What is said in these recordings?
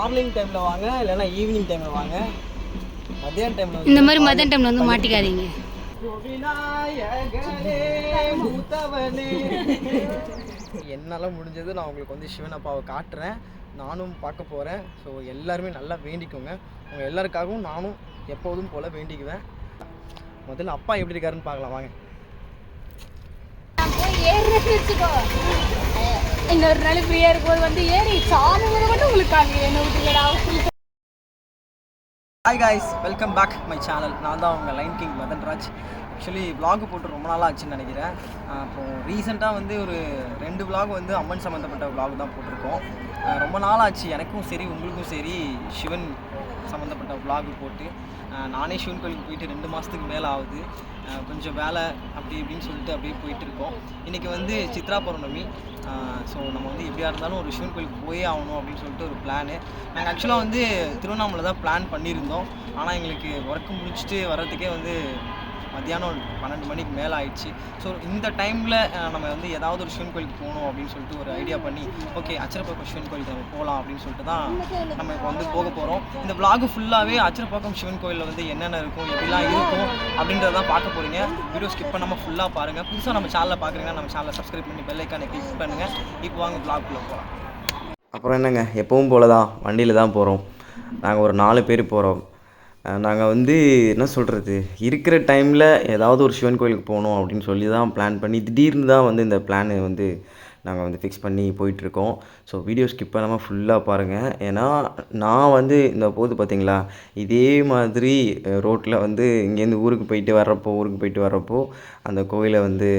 Morning டைமில் வாங்க இல்லைன்னா ஈவினிங் டைமில் வாங்க. மத்தியான டைமில் இந்த மாதிரி மதியான டைம்ல வந்து மாட்டிக்காதீங்க. என்னால் முடிஞ்சது நான் உங்களுக்கு வந்து சிவன் அப்பாவை காட்டுறேன். நானும் பார்க்க போகிறேன் ஸோ எல்லாருமே நல்லா வேண்டிக்கோங்க. உங்கள் எல்லாருக்காகவும் நானும் எப்போதும் போல் வேண்டிக்குவேன். முதல்ல அப்பா எப்படி இருக்காருன்னு பார்க்கலாம் வாங்க. இன்னொரு நாள் ஃப்ரீயா இருக்கும்போது வந்து ஏறி சாமி வர மட்டும் உங்களுக்கு காமிக்கிறேன் என்ன விட்டுலடா hi guys welcome back my channel நான் தான் உங்கள் line king Madanraj actually vlog போட்டு ரொம்ப நாளாக ஆச்சுன்னு நினைக்கிறேன். ஆஹ் அப்புறம் ரீசெண்டாக வந்து ஒரு ரெண்டு vlog வந்து அம்மன் சம்மந்தப்பட்ட vlog தான் போட்டிருக்கோம். ரொம்ப நாள் ஆச்சு. எனக்கும் சரி உங்களுக்கும் சரி சிவன் சம்மந்தப்பட்ட விலாகு போட்டு நானே சிவன் கோயிலுக்கு போயிட்டு ரெண்டு மாதத்துக்கு மேலே ஆகுது. கொஞ்சம் வேலை அப்படி இப்படின்னு சொல்லிட்டு அப்படியே போயிட்டு இருக்கோம் இன்றைக்கி வந்து சித்ரா பௌர்ணமி. ஸோ நம்ம வந்து எப்படியா இருந்தாலும் ஒரு சிவன் கோயிலுக்கு போயே ஆகணும் அப்படின்னு சொல்லிட்டு ஒரு பிளானு நாங்கள் ஆக்சுவலாக வந்து திருவண்ணாமலை தான் பிளான் பண்ணியிருந்தோம். ஆனால் எங்களுக்கு ஒர்க் முடிச்சுட்டு வர்றதுக்கே வந்து மத்தியானம் பன்னெண்டு மணிக்கு மேலே ஆயிடுச்சு. ஸோ இந்த டைமில் நம்ம வந்து ஏதாவது ஒரு சிவன் கோயிலுக்கு போகணும் அப்படின்னு சொல்லிட்டு ஒரு ஐடியா பண்ணி ஓகே அச்சரப்பாக்கம் சிவன் கோயிலுக்கு நம்ம போகலாம் அப்படின்னு சொல்லிட்டு தான் நம்ம இப்போ வந்து போக போகிறோம் இந்த vlog ஃபுல்லாகவே அச்சரப்பாக்கம் சிவன் கோயிலில் வந்து என்னென்ன இருக்கும் எப்படிலாம் இருக்கும் அப்படின்றத பார்க்க போகிறீங்க வீடியோ ஸ்கிப் பண்ணாமல் ஃபுல்லாக பாருங்கள் புதுசாக நம்ம சேனலில் பார்க்குறீங்கன்னா நம்ம சேனலை சப்ஸ்கிரைப் பண்ணி பெல்லைக்கானை கிளிக் பண்ணுங்கள் இப்போ வாங்க vlogக்குள்ளே போகலாம் அப்புறம் என்னங்க எப்பவும் போல தான் வண்டியில் தான் போகிறோம் நாங்கள் ஒரு நாலு பேர் போகிறோம் நாங்கள் வந்து என்ன சொல்கிறது இருக்கிற டைமில் ஏதாவது ஒரு சிவன் கோயிலுக்கு போகணும் அப்படின்னு சொல்லி தான் பிளான் பண்ணி திடீர்னு தான் வந்து இந்த பிளானு வந்து நாங்கள் வந்து ஃபிக்ஸ் பண்ணி போயிட்டுருக்கோம். ஸோ வீடியோ ஸ்கிப் பண்ணாமல் ஃபுல்லாக பாருங்கள் ஏன்னா நான் வந்து இந்த போது பார்த்தீங்களா இதே மாதிரி ரோட்டில் வந்து இங்கேருந்து ஊருக்கு போயிட்டு வர்றப்போ ஊருக்கு போயிட்டு வர்றப்போ அந்த கோயிலை வந்து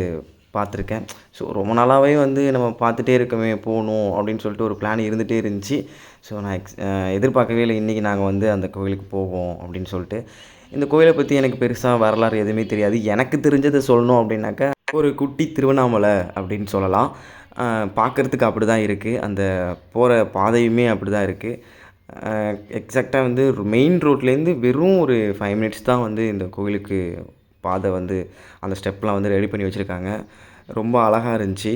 பார்த்துருக்கேன். ஸோ ரொம்ப நாளாகவே வந்து நம்ம பார்த்துட்டே இருக்கமே போகணும் அப்படின்னு சொல்லிட்டு ஒரு பிளான் இருந்துகிட்டே இருந்துச்சு. ஸோ நான் எக்ஸ் எதிர்பார்க்கவே இல்லை இன்றைக்கி நாங்கள் வந்து அந்த கோவிலுக்கு போவோம் அப்படின்னு சொல்லிட்டு. இந்த கோயிலை பற்றி எனக்கு பெருசாக வரலாறு எதுவுமே தெரியாது. எனக்கு தெரிஞ்சதை சொல்லணும் அப்படின்னாக்கா ஒரு குட்டி திருவண்ணாமலை அப்படின்னு சொல்லலாம். பார்க்குறதுக்கு அப்படி தான் இருக்குது அந்த போகிற பாதையுமே அப்படி தான் இருக்குது எக்ஸாக்டாக வந்து மெயின் ரோட்லேருந்து வெறும் ஒரு ஃபைவ் மினிட்ஸ் தான் வந்து இந்த கோயிலுக்கு பாதை வந்து அந்த ஸ்டெப்லாம் வந்து ரெடி பண்ணி வச்சுருக்காங்க. ரொம்ப அழகாக இருந்துச்சு.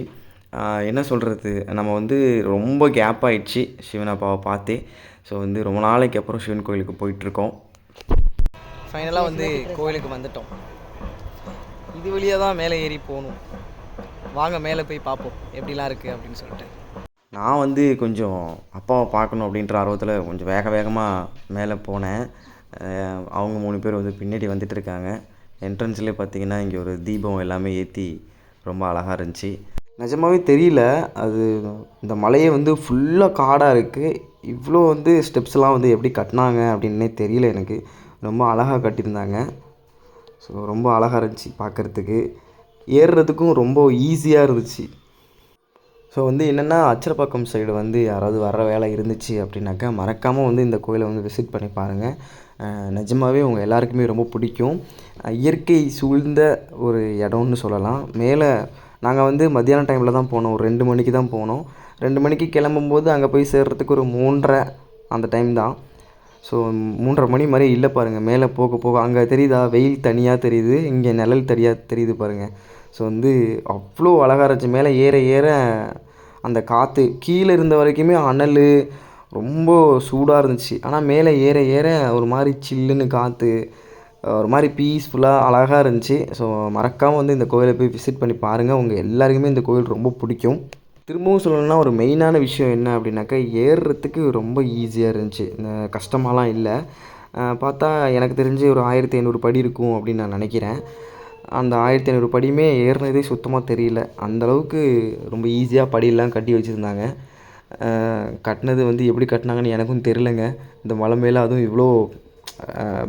என்ன சொல்கிறது நம்ம வந்து ரொம்ப கேப் ஆயிடுச்சு சிவன் அப்பாவை பார்த்தே. ஸோ வந்து ரொம்ப நாளைக்கு அப்புறம் சிவன் கோயிலுக்கு போயிட்டுருக்கோம். ஃபைனலாக வந்து கோயிலுக்கு வந்துட்டோம். இது வழியாக தான் மேலே ஏறி போகணும். வாங்க மேலே போய் பார்ப்போம். எப்படிலாம் இருக்குது அப்படின்னு சொல்லிட்டு. நான் வந்து கொஞ்சம் அப்பாவை பார்க்கணும் அப்படின்ற ஆர்வத்தில் கொஞ்சம் வேக வேகமாக மேலே போனேன். அவங்க மூணு பேர் வந்து பின்னாடி வந்துட்டு இருக்காங்க. என்ட்ரன்ஸ்லேயே பார்த்தீங்கன்னா இங்கே ஒரு தீபம் எல்லாமே ஏற்றி ரொம்ப அழகாக இருந்துச்சு. நிஜமாவே தெரியல அது இந்த மலையே வந்து ஃபுல்லாக காடாக இருக்குது இவ்வளோ வந்து ஸ்டெப்ஸ்லாம் வந்து எப்படி கட்டினாங்க அப்படின்னே தெரியல எனக்கு. ரொம்ப அழகாக கட்டியிருந்தாங்க. ஸோ ரொம்ப அழகாக இருந்துச்சு பார்க்குறதுக்கு. ஏறுறதுக்கும் ரொம்ப ஈஸியாக இருந்துச்சு. ஸோ வந்து என்னென்னா அச்சரப்பாக்கம் சைடு வந்து யாராவது வர வேலை இருந்துச்சு அப்படின்னாக்கா மறக்காமல் வந்து இந்த கோயிலை வந்து விசிட் பண்ணி பாருங்கள் நிஜமாவே உங்கள் எல்லாருக்குமே ரொம்ப பிடிக்கும். இயற்கை சூழ்ந்த ஒரு இடம்னு சொல்லலாம். மேலே நாங்கள் வந்து மத்தியான டைமில் தான் போனோம். ஒரு ரெண்டு மணிக்கு தான் போனோம். ரெண்டு மணிக்கு கிளம்பும்போது அங்கே போய் சேர்றதுக்கு ஒரு மூன்றரை அந்த டைம் தான். ஸோ மூன்றரை மணி மாதிரி இல்லை பாருங்கள் மேலே போக போக அங்கே தெரியுதா? வெயில் தனியாக தெரியுது. இங்கே நிழல் தனியாக தெரியுது பாருங்கள் ஸோ வந்து அவ்வளோ அழகாக இருந்துச்சு. மேலே ஏற ஏற அந்த காற்று கீழே இருந்த வரைக்குமே அனல் ரொம்ப சூடாக இருந்துச்சு. ஆனால் மேலே ஏற ஏற ஒரு மாதிரி சில்லுன்னு காற்று ஒரு மாதிரி பீஸ்ஃபுல்லாக அழகாக இருந்துச்சு. ஸோ மறக்காமல் வந்து இந்த கோயிலை போய் விசிட் பண்ணி பாருங்கள் உங்கள் எல்லாருக்குமே இந்த கோயில் ரொம்ப பிடிக்கும். திரும்பவும் சொல்லணும்னா ஒரு மெயினான விஷயம் என்ன அப்படின்னாக்கா ஏறுறதுக்கு ரொம்ப ஈஸியாக இருந்துச்சு. இந்த கஷ்டமாலாம் இல்லை. பார்த்தா எனக்கு தெரிஞ்சு ஒரு ஆயிரத்தி ஐநூறு படி இருக்கும் அப்படின்னு நான் நினைக்கிறேன். அந்த ஆயிரத்தி ஐநூறு படியுமே ஏறினதே சுத்தமாக தெரியல. அந்த அளவுக்கு ரொம்ப ஈஸியாக படியெல்லாம் கட்டி வச்சுருந்தாங்க. கட்டினது வந்து எப்படி கட்டினாங்கன்னு எனக்கும் தெரிலங்க. இந்த மலை மேலே அதுவும் இவ்வளோ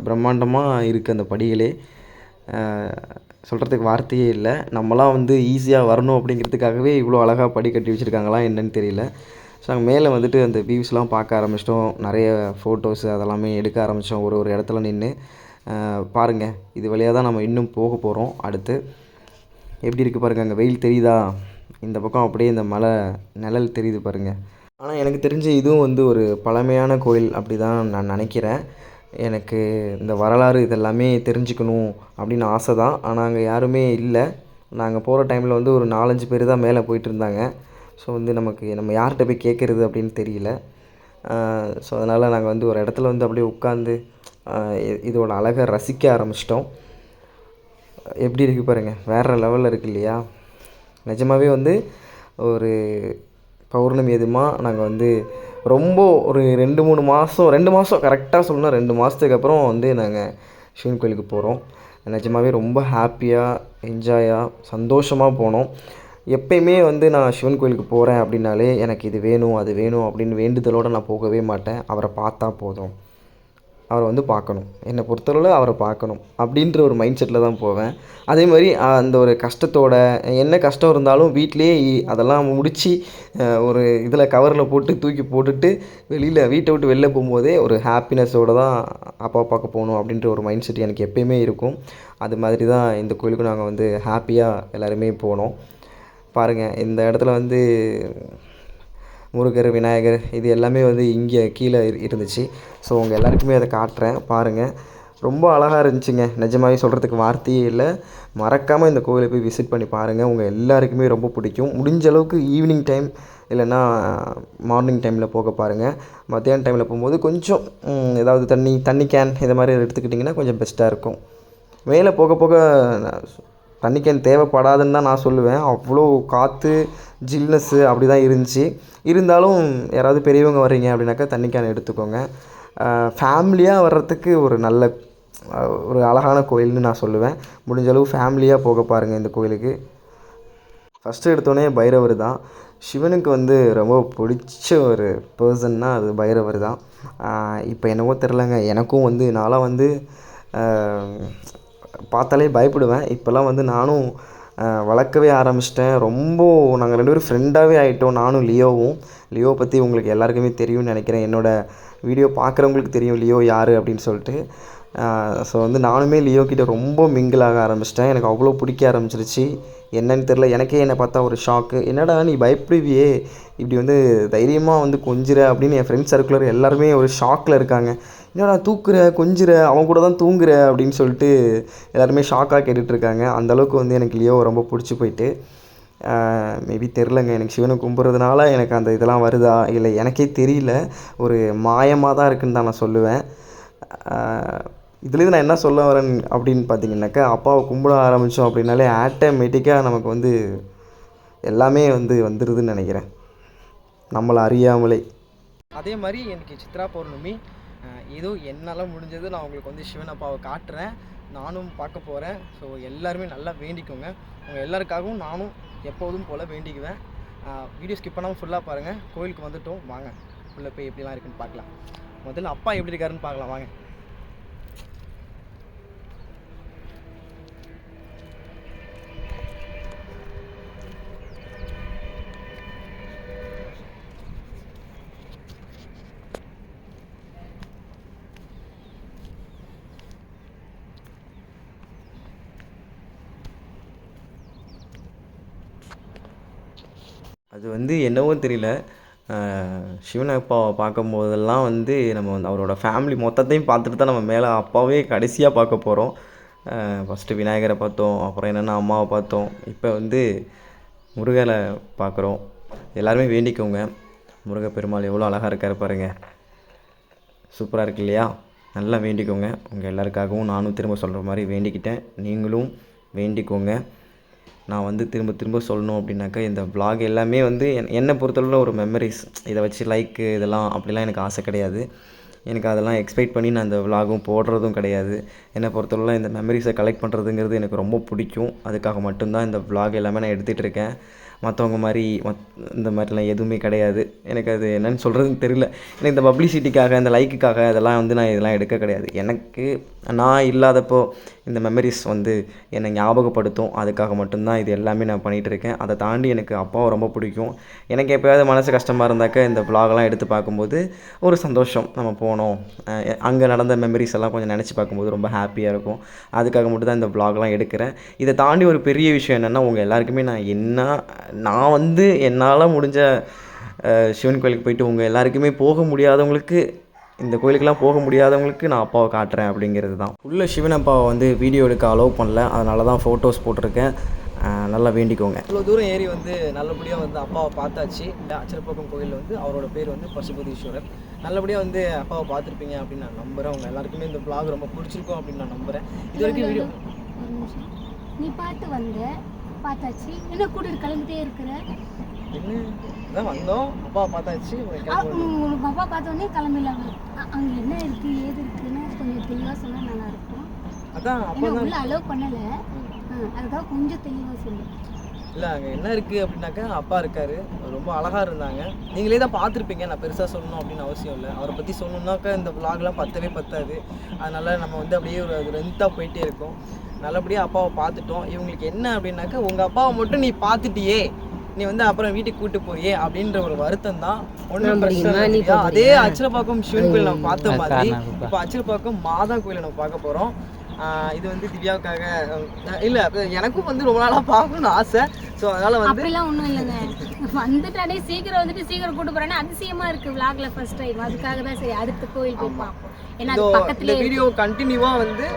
பிரம்மாண்டமாக இருக்குது அந்த படிகளே. சொல்கிறதுக்கு வார்த்தையே இல்லை. நம்மலாம் வந்து ஈஸியாக வரணும் அப்படிங்கிறதுக்காகவே இவ்வளோ அழகாக படி கட்டி வச்சுருக்காங்களா என்னன்னு தெரியல. ஸோ அங்கே மேலே வந்துட்டு அந்த வியூஸ்லாம் பார்க்க ஆரம்பிச்சிட்டோம். நிறைய ஃபோட்டோஸ் அதெல்லாமே எடுக்க ஆரம்பித்தோம் ஒரு ஒரு இடத்துல நின்று பாருங்கள் இது வழியாக தான் நம்ம இன்னும் போக போகிறோம் அடுத்து எப்படி இருக்குது பாருங்கள் அங்கே வெயில் தெரியுதா? இந்த பக்கம் அப்படியே இந்த மலை நிழல் தெரியுது பாருங்கள் ஆனால் எனக்கு தெரிஞ்சு இதுவும் வந்து ஒரு பழமையான கோயில் அப்படி தான் நான் நினைக்கிறேன். எனக்கு இந்த வரலாறு இதெல்லாமே தெரிஞ்சுக்கணும் அப்படின்னு ஆசை தான் ஆனால் அங்கே யாருமே இல்லை. நாங்கள் போகிற டைமில் வந்து ஒரு நாலஞ்சு பேர் தான் மேலே போயிட்டு இருந்தாங்க. ஸோ வந்து நமக்கு நம்ம யார்கிட்ட போய் கேட்குறது அப்படின்னு தெரியல. ஸோ அதனால் நாங்கள் வந்து ஒரு இடத்துல வந்து அப்படியே உட்காந்து இதோட அழகை ரசிக்க ஆரம்பிச்சிட்டோம். எப்படி இருக்குது பாருங்கள் வேறு லெவலில் இருக்கு இல்லையா? நிஜமாகவே வந்து ஒரு பௌர்ணமி எதுவுமா நாங்கள் வந்து ரொம்ப ஒரு ரெண்டு மூணு மாதம் ரெண்டு மாதம் கரெக்டாக சொல்லணும் ரெண்டு மாதத்துக்கு அப்புறம் வந்து நாங்கள் சிவன் கோயிலுக்கு போகிறோம் நிஜமாவே ரொம்ப ஹாப்பியாக என்ஜாயாக சந்தோஷமாக போனோம். எப்பயுமே வந்து நான் சிவன் கோயிலுக்கு போகிறேன் அப்படின்னாலே எனக்கு இது வேணும் அது வேணும் அப்படின்னு வேண்டுதலோடு நான் போகவே மாட்டேன். அவரை பார்த்தா போதும். அவரை வந்து பார்க்கணும். என்னை பொறுத்தளவில் அவரை பார்க்கணும் அப்படின்ற ஒரு மைண்ட் செட்டில் தான் போவேன். அதே மாதிரி அந்த ஒரு கஷ்டத்தோட என்ன கஷ்டம் இருந்தாலும் வீட்டிலேயே அதெல்லாம் முடித்து ஒரு இதில் கவரில் போட்டு தூக்கி போட்டுட்டு வெளியில் வீட்டை விட்டு வெளில போகும்போதே ஒரு ஹாப்பினஸோடு தான் அப்பா பார்க்க போகணும் அப்படின்ற ஒரு மைண்ட் செட் எனக்கு எப்பயுமே இருக்கும். அது மாதிரி தான் இந்த கோயிலுக்கும் நாங்கள் வந்து ஹாப்பியாக எல்லாருமே போனோம். பாருங்கள் இந்த இடத்துல வந்து முருகர் விநாயகர் இது எல்லாமே வந்து இங்கே கீழே இரு- இருந்துச்சு. ஸோ உங்கள் எல்லாருக்குமே அதை காட்டுறேன் பாருங்கள் ரொம்ப அழகாக இருந்துச்சுங்க. நிஜமாகவே சொல்கிறதுக்கு வார்த்தையே இல்லை. மறக்காமல் இந்த கோவிலை போய் விசிட் பண்ணி பாருங்கள் உங்கள் எல்லாருக்குமே ரொம்ப பிடிக்கும். முடிஞ்ச அளவுக்கு ஈவினிங் டைம் இல்லைன்னா மார்னிங் டைமில் போக பாருங்கள் மத்தியான டைமில் போகும்போது கொஞ்சம் ஏதாவது தண்ணி தண்ணி கேன் இதை மாதிரி எடுத்துக்கிட்டிங்கன்னா கொஞ்சம் பெஸ்ட்டாக இருக்கும். மேலே போக போக தண்ணி கேன் தேவைப்படாதுன்னு தான் நான் சொல்லுவேன். அவ்வளோ காற்று ஜில்னஸ்ஸு அப்படி தான் இருந்துச்சு. இருந்தாலும் யாராவது பெரியவங்க வர்றீங்க அப்படின்னாக்கா தண்ணி கேன் எடுத்துக்கோங்க. ஃபேமிலியாக வர்றதுக்கு ஒரு நல்ல ஒரு அழகான கோயில்னு நான் சொல்லுவேன். முடிஞ்சளவு ஃபேமிலியாக போக பாருங்கள் இந்த கோயிலுக்கு. ஃபஸ்ட்டு எடுத்தோடனே பைரவர் தான். சிவனுக்கு வந்து ரொம்ப பிடிச்ச ஒரு பர்சன்னா அது பைரவர் தான். இப்போ என்னவோ தெரிலங்க எனக்கும் வந்து நான்லாம் வந்து பார்த்தாலே பயப்படுவேன். இப்போல்லாம் வந்து நானும் வளர்க்கவே ஆரம்பிச்சிட்டேன். ரொம்ப நாங்கள் ரெண்டு பேரும் ஃப்ரெண்டாகவே ஆகிட்டோம் நானும் லியோவும். லியோ பற்றி உங்களுக்கு எல்லாருக்குமே தெரியும்னு நினைக்கிறேன். என்னோட வீடியோ பார்க்குறவங்களுக்கு தெரியும் லியோ யார் அப்படின்னு சொல்லிட்டு. ஸோ வந்து நானுமே லியோ கிட்டே ரொம்ப மிங்கிள் ஆக ஆரம்பிச்சிட்டேன். எனக்கு அவ்வளோ பிடிக்க ஆரம்பிச்சிருச்சு. என்னன்னு தெரில எனக்கே என்னை பார்த்தா ஒரு ஷாக்கு என்னடா நீ பயப்படுவியே? இப்படி வந்து தைரியமாக வந்து கொஞ்சிற அப்படின்னு என் ஃப்ரெண்ட்ஸ் சர்க்குலர் எல்லாருமே ஒரு ஷாக்கில் இருக்காங்க. என்னடா தூக்குற கொஞ்சிற அவன் கூட தான் தூங்குற அப்படின்னு சொல்லிட்டு எல்லாருமே ஷாக்காக கேட்டுட்ருக்காங்க. அந்தளவுக்கு வந்து எனக்கு லியோ ரொம்ப பிடிச்சி போயிட்டு மேபி தெரிலங்க எனக்கு சிவனை கும்பிட்றதுனால எனக்கு அந்த இதெல்லாம் வருதா? இல்லை எனக்கே தெரியல. ஒரு மாயமாக தான் இருக்குன்னு தான் நான் சொல்லுவேன். இதுலேருந்து நான் என்ன சொல்ல வரேன் அப்படின்னு பார்த்தீங்கன்னாக்கா அப்பாவை கும்பிட ஆரம்பித்தோம் அப்படின்னாலே ஆட்டோமேட்டிக்காக நமக்கு வந்து எல்லாமே வந்து வந்துடுதுன்னு நினைக்கிறேன். நம்மளை அறியாமலே. அதே மாதிரி எனக்கு சித்ரா பௌர்ணமி ஏதோ என்னால் முடிஞ்சது நான் உங்களுக்கு வந்து சிவன் அப்பாவை காட்டுறேன். நானும் பார்க்க போகிறேன் ஸோ எல்லாருமே நல்லா வேண்டிக்கோங்க. உங்கள் எல்லாருக்காகவும் நானும் எப்போதும் போல் வேண்டிக்குவேன். வீடியோ ஸ்கிப் பண்ணாமல் ஃபுல்லாக பாருங்கள் கோயிலுக்கு வந்துட்டோம். வாங்க. உள்ளே போய் எப்படிலாம் இருக்குன்னு பார்க்கலாம். முதல்ல அப்பா எப்படி இருக்காருன்னு பார்க்கலாம். வாங்க. அது வந்து என்னவோ தெரியல. ஆஹ் சிவன் அப்பாவை பார்க்கும்போதெல்லாம் வந்து நம்ம வந்து அவரோட ஃபேமிலி மொத்தத்தையும் பார்த்துட்டு தான் நம்ம மேலே அப்பாவே கடைசியாக பார்க்க போகிறோம் ஃபஸ்ட்டு விநாயகரை பார்த்தோம் அப்புறம் என்னென்னா அம்மாவை பார்த்தோம். இப்போ வந்து முருகனை பார்க்குறோம். எல்லாருமே வேண்டிக்கோங்க. முருக பெருமாள் எவ்வளோ அழகாக இருக்காரு பாருங்கள் சூப்பராக இருக்கு இல்லையா? நல்லா வேண்டிக்கோங்க. உங்கள் எல்லாருக்காகவும் நானும் திரும்ப சொல்கிற மாதிரி வேண்டிக்கிட்டேன். நீங்களும் வேண்டிக்கோங்க. நான் வந்து திரும்ப திரும்ப சொல்லணும் அப்படின்னாக்கா இந்த ப்ளாக் எல்லாமே வந்து என் என்னை பொறுத்தளவில் ஒரு மெமரிஸ் இதை வச்சு லைக்கு இதெல்லாம் அப்படிலாம் எனக்கு ஆசை கிடையாது. எனக்கு அதெல்லாம் எக்ஸ்பெக்ட் பண்ணி நான் இந்த விலாகும் போடுறதும் கிடையாது. என்னை பொறுத்தளவில் இந்த மெமரிஸை கலெக்ட் பண்ணுறதுங்கிறது எனக்கு ரொம்ப பிடிக்கும். அதுக்காக மட்டும்தான் இந்த vlog எல்லாமே நான் எடுத்துகிட்டு இருக்கேன். மற்றவங்க மாதிரி மத் இந்த மாதிரிலாம் எதுவுமே கிடையாது. எனக்கு அது என்னன்னு சொல்கிறதுன்னு தெரியல. எனக்கு இந்த பப்ளிசிட்டிக்காக இந்த லைக்குக்காக இதெல்லாம் வந்து நான் இதெல்லாம் எடுக்க கிடையாது. எனக்கு நான் இல்லாதப்போ இந்த மெமரிஸ் வந்து என்னை ஞாபகப்படுத்தும். அதுக்காக மட்டும்தான் இது எல்லாமே நான் பண்ணிகிட்டு இருக்கேன். அதை தாண்டி எனக்கு அப்பாவை ரொம்ப பிடிக்கும். எனக்கு எப்போயாவது மனசு கஷ்டமாக இருந்தாக்க இந்த vlogலாம் எடுத்து பார்க்கும்போது ஒரு சந்தோஷம். நம்ம போனோம். அங்கே நடந்த மெமரிஸ் எல்லாம் கொஞ்சம் நினச்சி பார்க்கும்போது ரொம்ப ஹாப்பியாக இருக்கும். அதுக்காக மட்டும் தான் இந்த vlogலாம் எடுக்கிறேன். இதை தாண்டி ஒரு பெரிய விஷயம் என்னென்னா உங்கள் எல்லாருக்குமே நான் என்ன நான் வந்து என்னால் முடிஞ்ச சிவன் கோயிலுக்கு போயிட்டு உங்கள் எல்லாருக்குமே போக முடியாதவங்களுக்கு இந்த கோயிலுக்கெல்லாம் போக முடியாதவங்களுக்கு நான் அப்பாவை காட்டுறேன் அப்படிங்கிறது தான் உள்ள சிவன் அப்பாவை வந்து வீடியோ எடுக்க அலோவ் பண்ணல. அதனால தான் ஃபோட்டோஸ் போட்டிருக்கேன். நல்லா வேண்டிக்கோங்க. இவ்வளோ தூரம் ஏறி வந்து நல்லபடியாக வந்து அப்பாவை பார்த்தாச்சு. இந்த அச்சரப்பாக்கம் கோயிலில் வந்து அவரோட பேர் வந்து பசுபதீஸ்வரர் நல்லபடியாக வந்து அப்பாவை பார்த்துருப்பீங்க அப்படின்னு நான் நம்புகிறேன் உங்கள் எல்லாருக்குமே இந்த vlog ரொம்ப பிடிச்சிருக்கும் அப்படின்னு நான் நம்புகிறேன் இது வரைக்கும் வீடியோ நீ பார்த்து வந்த பார்த்தாச்சு. என்ன கூட்டிட்டு கிளம்பிட்டே இருக்கிற. என்ன? வந்தோம். அப்பாவை பார்த்தாச்சு. உங்களை ஆ, கிளம்ப உங்க உங்க பாப்பா பார்த்த உடனே கிளம்பிடலாம் அங்க என்ன இருக்கு ஏது இருக்குன்னு கொஞ்சம் தெளிவா சொன்னா நல்லா இருக்கும். அதான் அப்பா தான் உள்ள அலோவ் பண்ணல. அதுக்காக கொஞ்சம் தெளிவா சொல்லு. இல்லை அங்கே என்ன இருக்குது அப்படின்னாக்கா அப்பா இருக்காரு. ரொம்ப அழகாக இருந்தாங்க. நீங்களே தான் பார்த்துருப்பீங்க. நான் பெருசாக சொல்லணும் அப்படின்னு அவசியம் இல்லை. அவரை பற்றி சொல்லணுன்னாக்கா இந்த vlogலாம் பத்தவே பத்தாது. அதனால் நம்ம வந்து அப்படியே ஒரு லென்த்தாக போயிட்டே இருக்கோம். நல்லபடியாக அப்பாவை பார்த்துட்டோம். இவங்களுக்கு என்ன அப்படின்னாக்கா உங்கள் அப்பாவை மட்டும் நீ பார்த்துட்டியே. நீ வந்து அப்புறம் வீட்டுக்கு கூட்டு போறியே. அப்படின்ற ஒரு வருத்தம் தான். ஒன்றும் பிரச்சனை. அதே அச்சிரப்பாக்கம் சிவன் கோயில் நம்ம பார்த்த மாதிரி இப்போ அச்சிரப்பாக்கம் மாதா கோயிலை நம்ம பார்க்க போகிறோம் இது வந்து திவ்யாவுக்காக இல்ல எனக்கும் வந்து ரொம்ப நாளா பார்க்கணும்னு ஆசை. ஸோ அதனால வந்து அப்படிலாம் ஒண்ணும் இல்லைங்க. வந்துட்டானே சீக்கிரம் வந்துட்டு சீக்கிரம் கூட்டு போறேன்னா அதிசயமா இருக்கு vlogல ஃபர்ஸ்ட் டைம் அதுக்காக தான் சரி அடுத்த கோயில் போய் பார்ப்போம். ஏன்னா பக்கத்துலயே வீடியோ கண்டினியூவா வந்து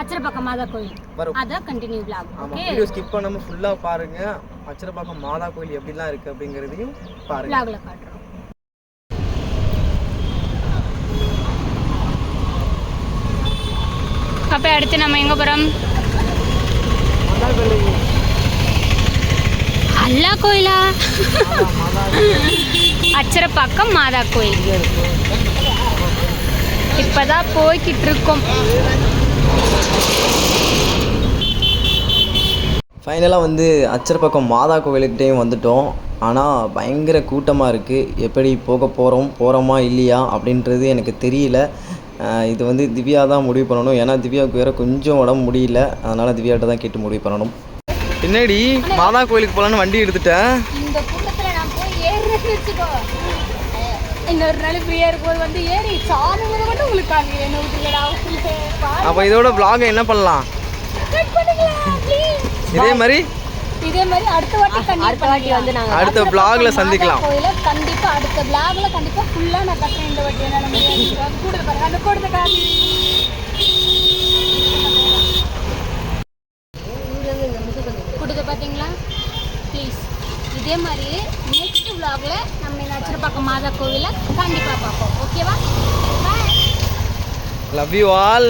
அச்சரப்பக்கம் மாதா கோயில். வரும். அதான் கண்டினியூ ஆமா ஓகே வீடியோ ஸ்கிப் பண்ணாம ஃபுல்லா பாருங்க. அச்சரப்பாக்கம் மாதா கோயில் எப்படிலாம் இருக்கு அப்படிங்கிறதையும் பாருங்க. Vlogல காட்டுறோம். அப்போ அடுத்து நம்ம எங்க போறோம்? அல்லா கோயிலா? அச்சரப்பாக்கம் மாதா கோயில். இப்பதான் போய்கிட்டு இருக்கோம். ஃபைனலாக வந்து அச்சரப்பக்கம் மாதா கோவிலுக்கிட்டேயும் வந்துட்டோம். ஆனால் பயங்கர கூட்டமாக இருக்குது எப்படி போக போகிறோம் போகிறோமா இல்லையா அப்படின்றது எனக்கு தெரியல. இது வந்து திவ்யா தான் முடிவு பண்ணணும். ஏன்னா திவ்யாவுக்கு வேறு கொஞ்சம் உடம்பு முடியல. அதனால் திவ்யாட்ட தான் கேட்டு முடிவு பண்ணணும். பின்னாடி மாதா கோயிலுக்கு போகலான்னு வண்டி எடுத்துட்டேன் இந்த கூட்டத்துல நான் போய் ஏறுறேன்னு வச்சுக்கோ இன்னொரு நாள் ஃப்ரீயா இருக்கும்போது வந்து ஏறி சாமி முறை மட்டும் உங்களுக்கு காமி என்ன விட்டுலடா அப்போ இதோட vlog என்ன பண்ணலாம்? இதே மாதிரி? இதே மாதிரி அடுத்த வாட்டி கண்டிப்பா வாட்டி வந்து நாங்க அடுத்த vlogல சந்திக்கலாம். கோயில கண்டிப்பா அடுத்த vlogல கண்டிப்பா ஃபுல்லா நான் கட்டுறேன் இந்த வாட்டி. என்னால முடியாது கூட பாருங்க அந்த கூட காமி கொடுத்து பார்த்தீங்களா ப்ளீஸ் இதே மாதிரி நெக்ஸ்ட் vlogல நம்ம மாதா கோவிலை கண்டிப்பாக பார்ப்போம். ஓகேவா லவ் யூ ஆல்